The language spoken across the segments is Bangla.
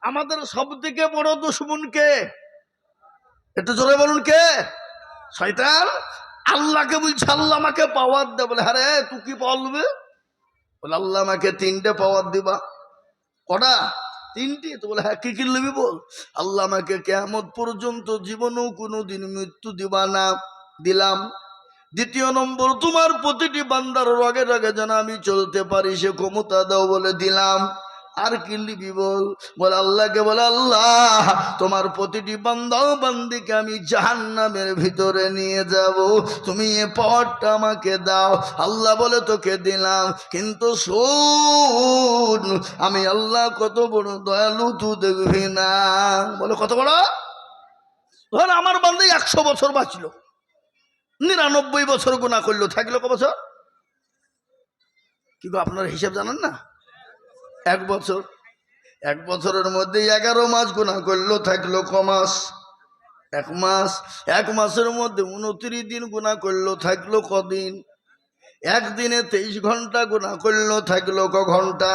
আমাদের সব থেকে বড় দুশ্মন কে? একটু জোরে বলুন কে? শয়তান? আল্লাহকে বলছে, আল্লাহ আমাকে পাওয়ার দে। বলে, আরে, তুই কি পাওয়ার বলে, আল্লাহ আমাকে তিনটে পাওয়ার দিবা। কটা? তিনটি। তো বলে হ্যাঁ কি কি নিবি বল? আল্লাহ আমাকে কেমন পর্যন্ত জীবনেও কোনো দিন মৃত্যু দিবা না। দিলাম। দ্বিতীয় নম্বর, তোমার প্রতিটি বান্দার রগে রগে যেন আমি চলতে পারি, সে ক্ষমতা দাও বলে দিলাম। আর কি লিবি বল বল আল্লাহকে বলে, আল্লাহ, তোমার প্রতিটি বান্দাও বান্দিকে আমি জাহান্নামের ভিতরে নিয়ে যাব। তুমি এ পথটা আমাকে দাও। আল্লাহ বলে, তোকে দিলাম। কিন্তু শোন, আমি আল্লাহ কত বড় দয়ালু তু দেখবি না। বলে, কত বড়? ধর, আমার বান্ধে একশো বছর বাঁচল। নিরানব্বই বছর গুণা করল। থাকল ক বছর? কিন্তু আপনার হিসাব জানেন না? এক বছর। এক বছরের মধ্যে এগারো মাস গুণা করল, থাকল ক মাস? এক মাস। এক মাসের মধ্যে উনত্রিশ দিন গুণা করল, থাকল কদিন? একদিনে তেইশ ঘণ্টা গুণা করল, থাকল ক ঘণ্টা?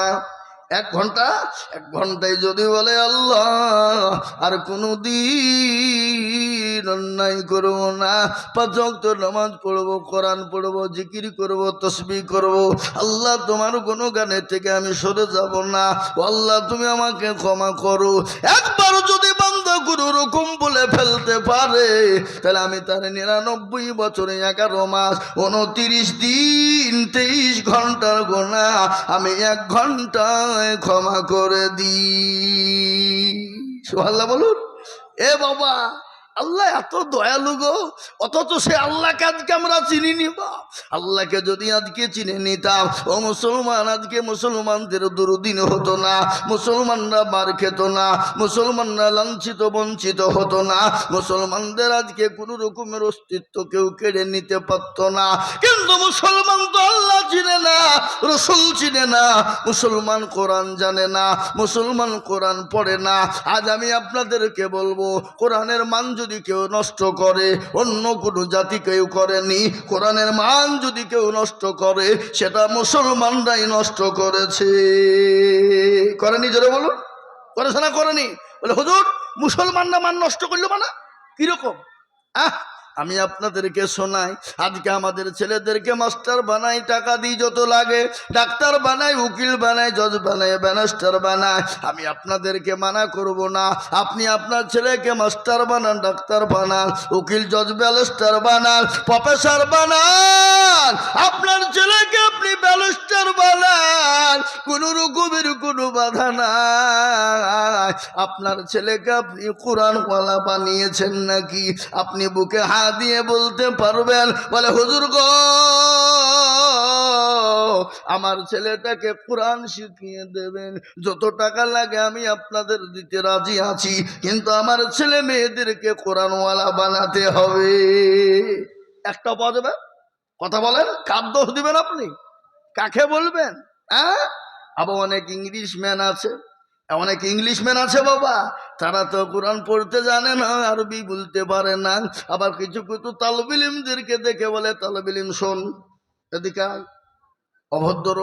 এক ঘণ্টা? এক ঘন্টায় যদি বলে আল্লাহ, আর কোনো দিন অন্যায় করব না। পাঁচ ওয়াক্ত নামাজ পড়ব, কোরআন পড়ব, জিকির করব, তসবি করব। আল্লাহ তোমার কোনো গানের থেকে আমি সরে যাব না। আল্লাহ, তুমি আমাকে ক্ষমা করো। একবার যদি বান্দা কোনো রকম বলে ফেলতে পারে, তাহলে আমি তার নিরানব্বই বছরে এগারো মাস, উনত্রিশ দিন, তেইশ ঘণ্টার গোনা আমি এক ঘন্টায় ক্ষমা করে দিই। সুহাল্লাহ বলুন। এ বাবা আল্লাহ এত দয়ালু গো, অথচ সে আল্লাহকে আজকে আমরা চিনি নিবা আল্লাহকে যদি আজকে চিনে নিতাম, ও মুসলমান, আজকে মুসলমানদের দুরুদিন হতো না, মুসলমানরা মার খেত না, মুসলমানরা লাঞ্ছিত, বঞ্চিত হতো না, মুসলমানদের আজকে কোনো রকমের অস্তিত্ব কেউ কেড়ে নিতে পারত না। কিন্তু মুসলমান তো আল্লাহ চিনে না, রসুল চিনে না, মুসলমান কোরআন জানে না, মুসলমান কোরআন পড়ে না। আজ আমি আপনাদেরকে বলব, কোরআনের মান যদি কেউ নষ্ট করে, অন্য কোনো জাতি কেউ করেনি। কোরআনের মান যদি কেউ নষ্ট করে, সেটা মুসলমানরাই নষ্ট করেছে। করেনি জোরে বলুন। করেছে না করেনি? বলে, হুজুর, মুসলমানরা মান নষ্ট করল মানে? কীরকম? আহ আমি আপনাদেরকে শোনাই, আজকে আমাদের ছেলেদেরকে মাস্টার বানাই, টাকা দিই যত লাগে, ডাক্তার বানাই, উকিল বানাই, জজ বানাই, ব্যানাস্টার বানায় আমি আপনাদেরকে মানা করব না, আপনি আপনার ছেলেকে মাস্টার বানান, ডাক্তার বানান, উকিল, জজ ব্যালেস্টার বানান, প্রফেসর বানান। আপনার ছেলেকে আপনি ব্যালেস্টার বানান, কোনো রকমের কোনো বাধা নাই। আপনার ছেলেকে আপনি কোরআনওয়ালা বানিয়েছেন নাকি? আপনি বুকে হাত দিয়ে বলতে পারবেন, বলে, হুজুর গো, আমার ছেলেটাকে কোরআন শিখিয়ে দেবেন। যত টাকা লাগে আমি আপনাদের দিতে রাজি আছি, কিন্তু আমার ছেলে মেয়েদেরকে কোরআনওয়ালা বানাতে হবে। একটা পাওয়া যাবে কথা বলেন কার দোষ দিবেন আপনি? কাকে বলবেন? হ্যাঁ? আবার অনেক ইংলিশ ম্যান আছে। অনেক ইংলিশ ম্যান আছে বাবা। তারা তো কোরআন পড়তে জানে না, আরবি বলতে পারে না। আবার কিছু কিছু তালবিলিমদেরকে দেখে বলে, তালবিলিম শোন, এদিকে। অভদ্র,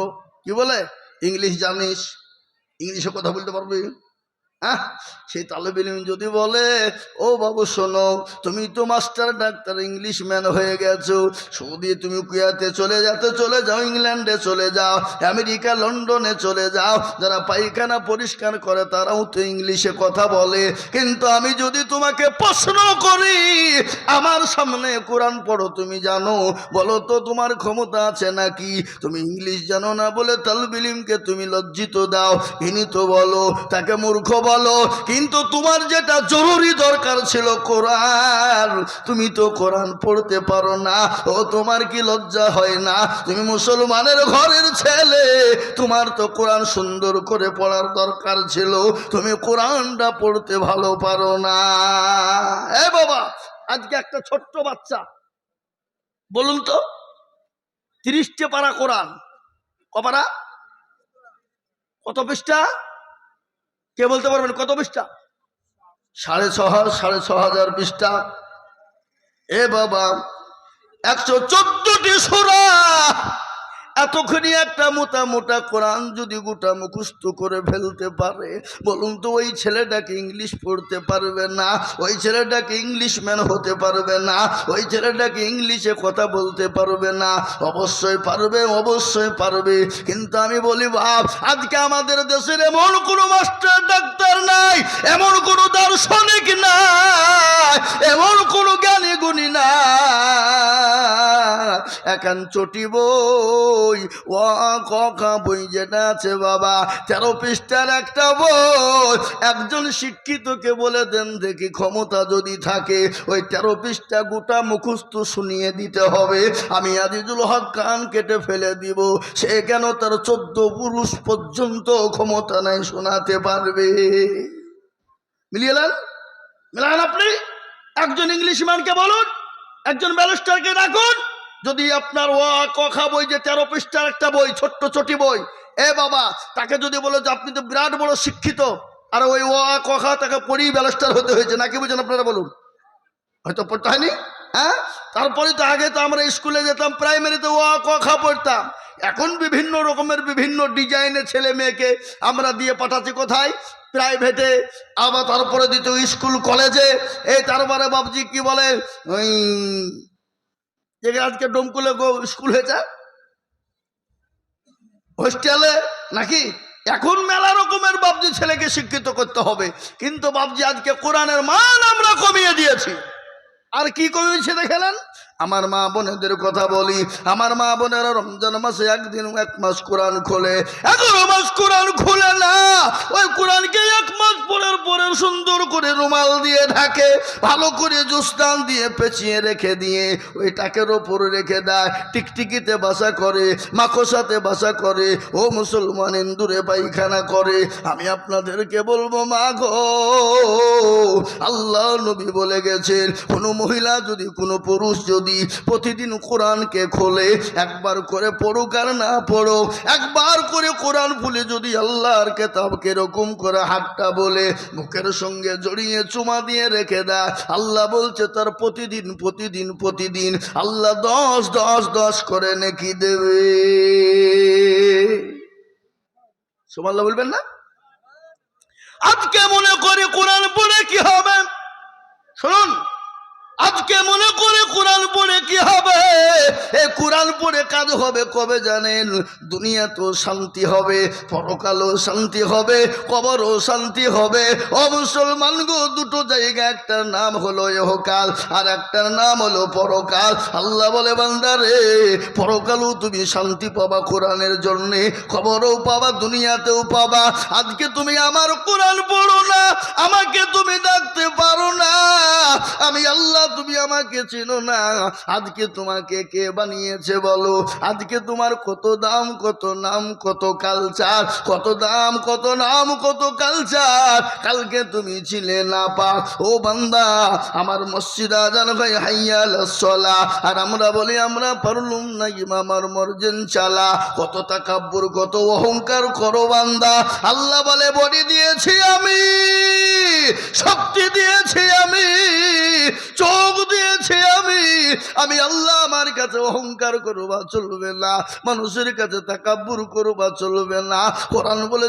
কি বলে? ইংলিশ জানিস। ইংলিশে কথা বলতে পারবি? সেই তালেবিলিম যদি বলে, ও বাবু, শোনো, তুমি তো মাস্টার ডাক্তার, ইংলিশ ম্যান হয়ে গেছো। সৌদি তুমি কুয়াতে চলে যেতে চলে যাও, ইংল্যান্ডে চলে যাও, আমেরিকা, লন্ডনে চলে যাও। যারা পায়খানা পরিষ্কার করে, তারাও তো ইংলিশে কথা বলে। কিন্তু আমি যদি তোমাকে প্রশ্ন করি, আমার সামনে কোরআন পড়ো, তুমি জানো, বলো তো তোমার ক্ষমতা আছে নাকি? তুমি ইংলিশ জানো না বলে তালবিলিমকে তুমি লজ্জিত দাও। ঘৃণিত বলো, তাকে মূর্খ বলো, কিন্তু তোমার যেটা জরুরি দরকার ছিল কোরআন, তুমি তো কোরআন পড়তে পারো না, ও তোমার কি লজ্জা হয় না? তুমি মুসলমানের ঘরের ছেলে, তোমার তো কোরআন সুন্দর করে পড়ার দরকার ছিল, তুমি কোরআনটা পড়তে ভালো পারো না। এ বাবা, আজকে একটা ছোট্ট বাচ্চা, বলুন তো, তিরিশটে পারা কোরআন কপারা কত পৃষ্ঠা? কে বলতে পারবেন? কত পৃষ্ঠা? সাড়ে ছ হাজার, সাড়ে ছ হাজার পৃষ্ঠা। এ বাবা, একশো চোদ্দটি সুরা! এতক্ষণই একটা মোটা মোটা কোরআন যদি গোটা মুখস্থ করে ফেলতে পারে, বলুন তো ওই ছেলেটাকে ইংলিশ পড়তে পারবে না, ওই ছেলেটাকে ইংলিশ ম্যান হতে পারবে না, ওই ছেলেটাকে ইংলিশে কথা বলতে পারবে না, অবশ্যই পারবে অবশ্যই পারবে। কিন্তু আমি বলি ভাব আজকে আমাদের দেশের এমন কোনো মাস্টার ডাক্তার নাই, এমন কোনো দার্শনিক নাই, এমন কোনো জ্ঞানী গুণী না একান চটি বই। ও, কা বই যেটা আছে বাবা, তেরো পৃষ্ঠার একটা বই। একজন শিক্ষিতকে বলে দেন, দেখি ক্ষমতা যদি থাকে, ওই তেরো পৃষ্ঠা গোটা মুখস্থ শুনিয়ে দিতে হবে। আমি আজিজুল হক কান কেটে ফেলে দিব। সে কেন তার চোদ্দ পুরুষ পর্যন্ত ক্ষমতা নাই শোনাতে পারবে? মিলিয়ে নেন, মিলান আপনি। একজন ইংলিশ ম্যানকে বলুন, একজন ব্যারিস্টারকে ডাকুন। যদি আপনার ও কথা বই যে তেরো পৃষ্ঠার একটা বই, ছোট্ট ছোটি বই, এ বাবা, তাকে যদি বলো যে আপনি তো বিরাট বড় শিক্ষিত, আর ওই ও কথা তাকে পড়েই ব্যারিস্টার হতে হয়েছে, নাকি বুঝেন আপনারা বলুন? হয়তো পড়তে হয়নি? হ্যাঁ? তারপরে তো আগে তো আমরা স্কুলে যেতাম প্রাইমারিতে ও কথা পড়তাম। এখন বিভিন্ন রকমের বিভিন্ন ডিজাইনের ছেলে মেয়েকে আমরা দিয়ে পাঠাচ্ছি কোথায়? প্রাইভেটে আবার তারপরে দ্বিতীয় স্কুল কলেজে এই তারপরে বাবজি কি বলে, ওই যে আজকে ডোমকুলে স্কুল হয়েছে? হোস্টেলে? নাকি? এখন মেলা রকমের বাবজি ছেলেকে শিক্ষিত করতে হবে। কিন্তু বাবজি আজকে কোরআনের মান আমরা কমিয়ে দিয়েছি। আর কি কমিয়েছে দেখেলেন আমার মা বোনেদের কথা বলি। আমার মা বোনেরা রমজান মাসে একদিন এক মাস কোরআন খোলে। এগারো মাস কোরআন খোলে না। ওই কোরআনকে এক মাস পরের পরের সুন্দর করে রুমাল দিয়ে ঢাকে, ভালো করে জুস্তান দিয়ে পেঁচিয়ে রেখে দিয়ে ওই টাকের ওপর রেখে দেয়। টিকটিকিতে বাসা করে, মাকসাতে বাসা করে, ও মুসলমান ইন্দুরে পায়খানা করে। আমি আপনাদেরকে বলব, মা গো, আল্লাহ নবী বলে গেছেন, কোনো মহিলা যদি কোনো পুরুষ যদি প্রতিদিন কোরআনকে খোলে, একবার করে পড়ুক আর না পড়ো একবার করে কোরআন ফুলে যদি আল্লাহর কেতাব কীরকম করে হাতটা বলে, মুখের সঙ্গে জড়িয়ে চুমা দিয়ে রেখে দেয়, আল্লাহ বলছে তার প্রতিদিন প্রতিদিন প্রতিদিন আল্লাহ দশ দশ দশ করে নেকি দেবে। সোমাল্লাহ বলবেন না? আজকে মনে করে কোরআন পড়ে কি হবে? শুনুন। আজকে মনে করে কোরআন পড়ে কি হবে? এ কোরআন পড়ে কাজ হবে কবে জানেন? দুনিয়া তো শান্তি হবে, পরকালও শান্তি হবে, কবরও শান্তি হবে। ও মুসলমান গো, দুটো জায়গা, একটার নাম হলো এহকাল আর একটার নাম হলো পরকাল। আল্লাহ বলে বান্দারে পরকালও তুমি শান্তি পাবা কোরআনের জন্যে খবরও পাবা, দুনিয়াতেও পাবা। আজকে তুমি আমার কোরআন পড়ো না, আমাকে তুমি ডাকতে পারো না। আমি আল্লাহ তুমি আমাকে চেনো না। আজকে তোমাকে কে বানিয়েছে বলো? আজকে তোমার কত দাম, কত নাম, কত কালচার কত দাম, কত নাম, কত কালচার কালকে তুমি ছিলে না পা। ও বান্দা, আমার মসজিদ আজান ভাই হাইয়াল সলা। আর আমরা বলি, আমরা পারলুম না ইমামার মর্জেন চালা। কত তাকাব্বুর, কত অহংকার করো বান্দা। আল্লাহ বলে, বডি দিয়েছি আমি, শক্তি দিয়েছি আমি। আমি আল্লাহ আমার কাছে অহংকার করবা চলবে না, মানুষের কাছে তাকাব্বুর করবা চলবে না। কোরআন বলে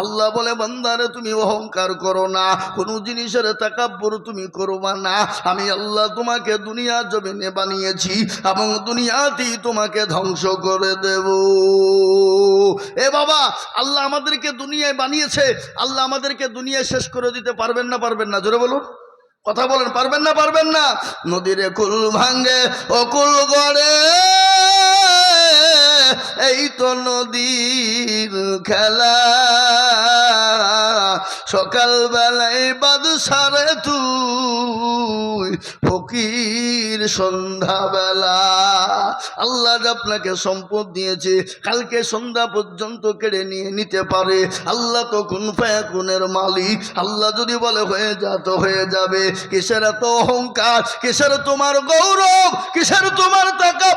আল্লাহ বলে, বান্দারে, তুমি অহংকার করো না, কোনো জিনিসের তাকাব্বুর তুমি করবা না। আমি আল্লাহ তোমাকে দুনিয়া জমিনে বানিয়েছি এবং দুনিয়াতেই তোমাকে ধ্বংস করে দেব। এ বাবা, আল্লাহ আমাদেরকে দুনিয়ায় বানিয়েছে। আল্লাহ আমাদেরকে দুনিয়ায় শেষ করে দিতে পারবেন না পারবেন না? জোরে বলুন। কথা বলেন, পারবেন না পারবেন না। নদীরে কুল ভাঙ্গে অকুল কুল গড়ে। এই তো নদীর খেলা। সকালবেলায় বাদ সারে তুই ফকির সন্ধ্যাবেলা। আল্লাহ আপনাকে সম্পদ দিয়েছে, কালকে সন্ধ্যা পর্যন্ত কেড়ে নিয়ে নিতে পারে। আল্লাহ তো কোন ফেকুনের মালিক। আল্লাহ যদি বলে, হয়ে যা তো হয়ে যাবে। কিসের এত অহংকার? কিসের তোমার গৌরব? কিসের তোমার টাকা